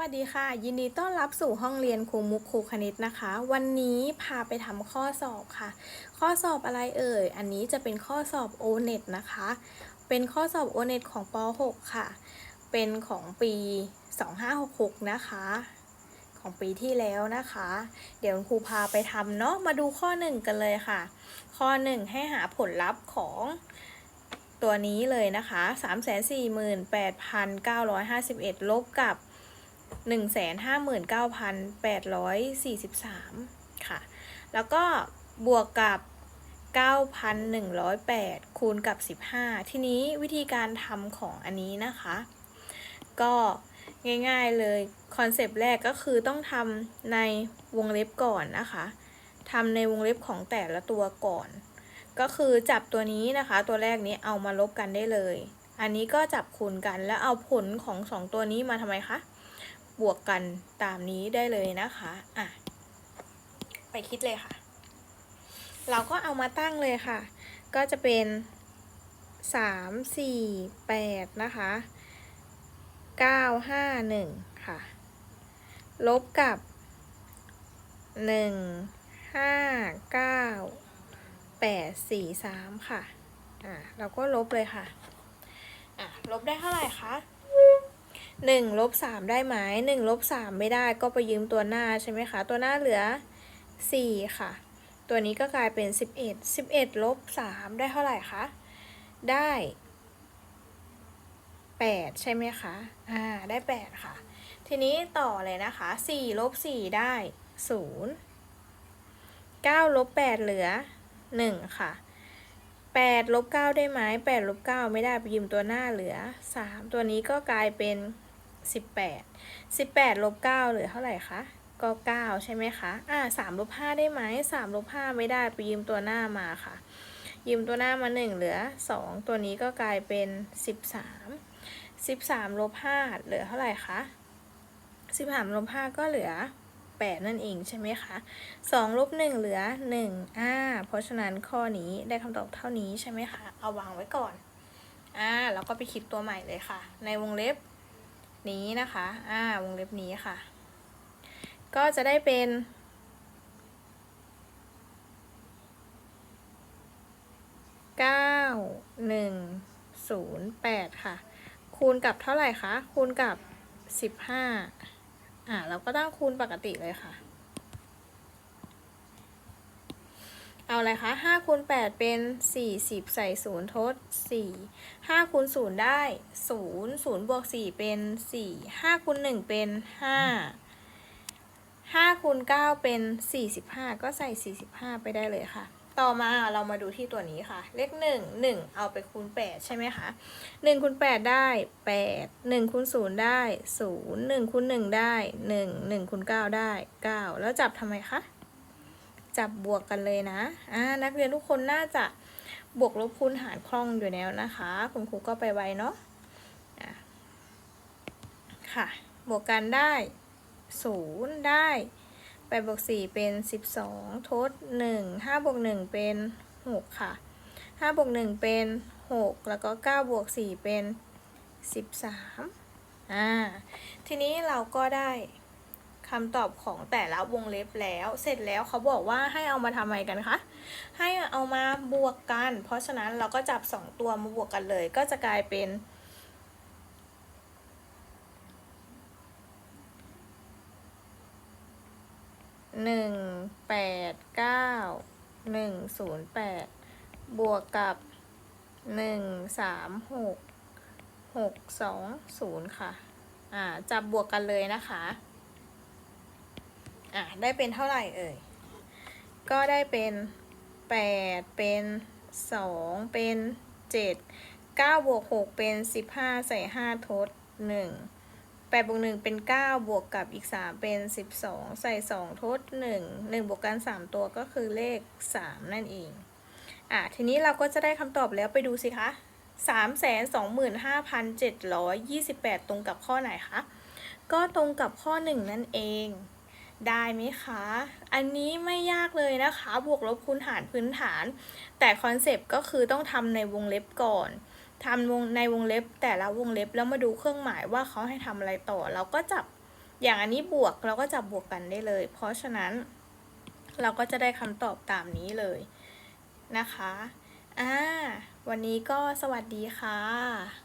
วัสดีค่ะ ยินดีต้อนรับสู่ห้องเรียนครูมุกครูคณิตนะคะ วันนี้พาไปทำข้อสอบค่ะ ข้อสอบอะไรเอ่ย อันนี้จะเป็นข้อสอบ o n e t นะคะ เป็นข้อสอบ o n e t ของป .6 ค่ะ เป็นของปี 2566 นะคะ ของปีที่แล้วนะคะ เดี๋ยวครูพาไปทำเนาะมาดูข้อ 1 กันเลยค่ะ ข้อ 1 ให้หาผลลัพธ์ของตัวนี้เลยนะคะ 348,951 ลบกับ 159,843 ค่ะ แล้วก็บวกกับ 9,108 คูณกับ 15 ทีนี้วิธีการทำของอันนี้นะคะ ก็ง่ายๆเลย คอนเซปต์แรกก็คือต้องทำในวงเล็บก่อนนะคะทำในวงเล็บของแต่ละตัวก่อน ก็คือจับตัวนี้นะคะ ตัวแรกนี้เอามาลบกันได้เลย อันนี้ก็จับคูณกันแล้วเอาผลของสองตัวนี้มาทำไมคะ บวกกันตามนี้ได้เลยนะคะอะไปคิดเลยค่ะ เราก็เอามาตั้งเลยค่ะ ก็จะเป็นสามสี่แปดนะคะเก้าห้าหนึ่งค่ะ ลบกับหนึ่งห้าเก้าแปดสี่สามค่ะ อะเราก็ลบเลยค่ะ อะลบได้เท่าไหร่คะ หนึ่งลบสามได้ไหมหนึ่งลบสามไม่ได้ก็ไปยืมตัวหน้าใช่ไหมคะ ตัวหน้าเหลือสี่ค่ะ ตัวนี้ก็กลายเป็นสิบเอ็ดสิบเอ็ดลบสามได้เท่าไหร่คะ ได้แปดใช่ไหมคะ อ่า ได้แปดค่ะ ทีนี้ต่อเลยนะคะสี่ลบสี่ได้ศูนย์เก้าลบแปดเหลือหนึ่งค่ะแปดลบเก้าได้ไหมแปดลบเก้าไม่ได้ไปยืมตัวหน้าเหลือสามตัวนี้ก็กลายเป็น สิบแปดสิบแปดลบเก้าเหลือเท่าไหร่คะก็เก้าใช่ไหมคะ อ่าสามลบห้าได้ไหมสามลบห้าไม่ได้ไปยืมตัวหน้ามาค่ะ ยืมตัวหน้ามาหนึ่งเหลือสองตัวนี้ก็กลายเป็นสิบสามสิบสามลบห้าเหลือเท่าไหร่คะสิบสามลบห้าก็เหลือแปดนั่นเองใช่ไหมคะสองลบหนึ่งเหลือหนึ่งอ่า เพราะฉะนั้นข้อนี้ได้คำตอบเท่านี้ใช่ไหมคะ เอาวางไว้ก่อน อ่า แล้วก็ไปคิดตัวใหม่เลยค่ะ ในวงเล็บ นี้นะคะ อ่าวงเล็บนี้ค่ะ ก็จะได้เป็นเก้าหนึ่งศูนย์แปดค่ะ คูณกับเท่าไหร่คะ คูณกับสิบห้าอ่าเราก็ตั้งคูณปกติเลยค่ะ เอาอะไรคะห้าคูณแปดเป็นสี่สิบใส่ศูนย์ทดสี่ห้าคูณศูนย์ได้ศูนย์ศูนย์บวกสี่เป็นสี่ห้าคูณหนึ่งเป็นห้าห้าคูณเก้าเป็นสี่สิบห้าก็ใส่สี่สิบห้าไปได้เลยค่ะ ต่อมาเรามาดูที่ตัวนี้ค่ะ เลขหนึ่งหนึ่งเอาไปคูณแปดใช่ไหมคะหนึ่งคูณแปดได้แปดหนึ่งคูณศูนย์ได้ศูนย์หนึ่งคูณหนึ่งได้หนึ่งหนึ่งคูณเก้าได้เก้าแล้วจับทำไมคะ จับบวกกันเลยนะอ่านักเรียนทุกคนน่าจะบวกลบคูณหารคล่องอยู่แล้วนะคะ คุณครูก็ไปไวเนาะะค่ะ บวกกันได้ศูนย์ได้แปดบวกสี่เป็นสิบสองทดหนึ่งห้าบวกหนึ่งเป็นหกค่ะห้าบวกหนึ่งเป็นหกแล้วก็เก้าบวกสี่เป็นสิบสามอ่าทีนี้เราก็ได้ คำตอบของแต่ละวงเล็บแล้ว เสร็จแล้วเขาบอกว่าให้เอามาทำอะไรกันคะ ให้เอามาบวกกัน เพราะฉะนั้นเราก็จับสองตัวมาบวกกันเลย ก็จะกลายเป็นหนึ่งแปดเก้าหนึ่งศูนย์แปดบวกกับหนึ่งสามหกหกสองศูนย์ค่ะ อ่า จับบวกกันเลยนะคะ อะได้เป็นเท่าไหร่เอ่ย ก็ได้เป็นแปดเป็นสองเป็นเจ็ดเก้าบวกหกเป็นสิบห้าใส่ห้าทดหนึ่งแปดบวกหนึ่งเป็นเก้าบวกกับอีกสามเป็นสิบสองใส่สองทดหนึ่งหนึ่งบวกกันสามตัวก็คือเลขสามนั่นเอง อะ ทีนี้เราก็จะได้คำตอบแล้วไปดูสิคะสามแสนสองหมื่นห้าพันเจ็ดร้อยยี่สิบแปดตรงกับข้อไหนคะ ก็ตรงกับข้อหนึ่งนั่นเอง ได้ไหมคะ อันนี้ไม่ยากเลยนะคะ บวกลบคูณหารพื้นฐาน แต่คอนเซปต์ก็คือต้องทำในวงเล็บก่อนทำวงในวงเล็บแต่ละวงเล็บแล้วมาดูเครื่องหมายว่าเขาให้ทำอะไรต่อ เราก็จับอย่างอันนี้บวกเราก็จับบวกกันได้เลย เพราะฉะนั้น เราก็จะได้คำตอบตามนี้เลยนะคะอ่าวันนี้ก็สวัสดีค่ะ